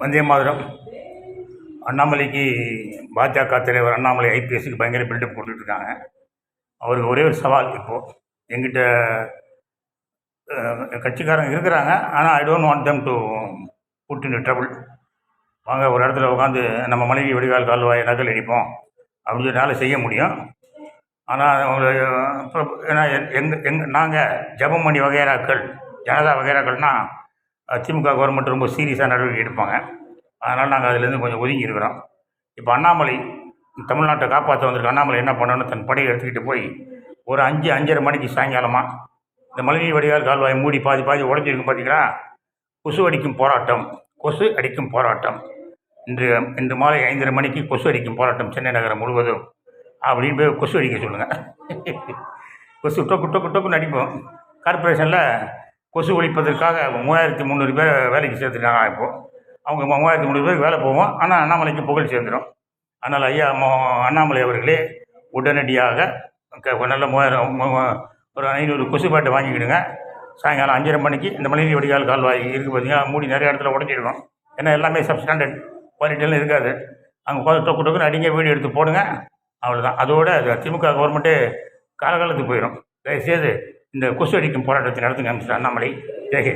வந்தே மாதிரம். அண்ணாமலைக்கு பாஜக தலைவர் அண்ணாமலை ஐபிஎஸ்க்கு பயங்கர பில்டப் கொடுத்துட்ருக்காங்க. அவருக்கு ஒரே ஒரு சவால் இப்போது எங்கிட்ட கட்சிக்காரங்க இருக்கிறாங்க. ஆனால் I don't want them to put in trouble வாங்க ஒரு இடத்துல உட்காந்து நம்ம மனைவி வடிகால் கால்வாய் நகல் அடிப்போம். அப்படின்னு சொன்னால செய்ய முடியும். ஆனால் அவங்க ஏன்னா எங்கள் எங்கள் நாங்கள் ஜெபமணி வகைராக்கள் ஜனதா வகைராக்கள்னால் திமுக கவர்மெண்ட் ரொம்ப சீரியஸாக நடவடிக்கை எடுப்பாங்க. அதனால் நாங்கள் அதுலேருந்து கொஞ்சம் ஒதுங்கி இருக்கிறோம் இப்போ அண்ணாமலை தமிழ்நாட்டை காப்பாற்ற வந்திருக்க அண்ணாமலை என்ன பண்ணணும்னு தன் படையை எடுத்துக்கிட்டு போய் ஒரு அஞ்சு அஞ்சரை மணிக்கு சாயங்காலமாக இந்த மழைநீர் வடிகால் கால்வாய் மூடி பாதி பாதி உடஞ்சிருக்கும் பார்த்தீங்களா கொசு அடிக்கும் போராட்டம் கொசு அடிக்கும் போராட்டம். இன்று இன்று மாலை ஐந்தரை மணிக்கு கொசு அடிக்கும் போராட்டம் சென்னை நகரம் முழுவதும். அப்படின்னு போய் கொசு அடிக்க சொல்லுங்கள் கொசு டொக்கு டொக்கு டொக்குன்னு அடிப்போம். கார்பரேஷனில் கொசு ஒழிப்பதற்காக மூவாயிரத்தி முந்நூறு பேர் வேலைக்கு சேர்த்துருக்காங்க இப்போது அவங்க மூவாயிரத்தி முந்நூறு பேருக்கு வேலை போவோம் ஆனால் அண்ணாமலைக்கு புகழ் சேர்ந்துடும் அதனால் ஐயா மோ- அண்ணாமலை அவர்களே உடனடியாக நல்ல மூவாயிரம் ஒரு ஐநூறு கொசு பேட்டை வாங்கிக்கிடுங்க. சாயங்காலம் அஞ்சரை மணிக்கு இந்த மழைநீர் வடிகால் கால்வாய் இருக்குது பார்த்தீங்கன்னா மூடி நிறைய இடத்துல உடஞ்சிருக்கும். ஏன்னா எல்லாமே சப்ஸ்டாண்டர்ட் குவாலிட்டியெல்லாம் இருக்காது. அங்கே உட்காந்து டொக்கு டொக்குன்னு அடிங்க வீடியோ எடுத்து போடுங்க. அவ்வளோதான் அதோட அது திமுக கவர்மெண்ட்டு காலகாலத்துக்கு போயிடும் தயவுசெய்து இந்த கொசு அடிக்கும் போராட்டத்தை நடத்துங்க அண்ணாமலை ஜெயஹே